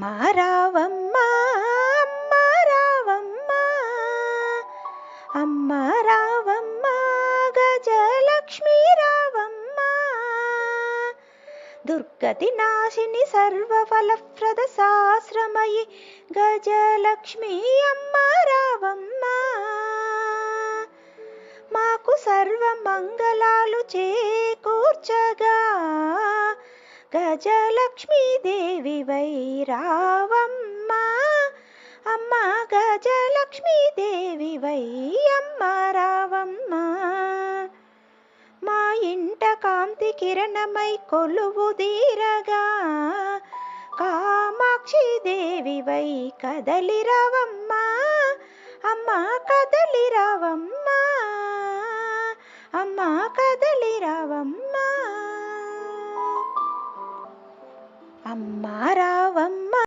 అమ్మా రావమ్మా అమ్మా రావమ్మా అమ్మా రావమ్మా గజలక్ష్మీ దుర్గతి నాశిని సర్వఫలప్రద సాశ్రమయి గజలక్ష్మి అమ్మా రావమ్మా. మాకు సర్వ మంగళాలు చేకూర్చగా గజలక్ష్మీదేవి వై రావమ్మా. అమ్మ గజలక్ష్మీదేవి వై అమ్మ రావమ్మా. మా ఇంట కాంతి కిరణమై కొలువు దీరగా కామాక్షి దేవి వై కదలి రావమ్మ. అమ్మ కదలి రావమ్మ. అమ్మ కదలి రావమ్మ. माम्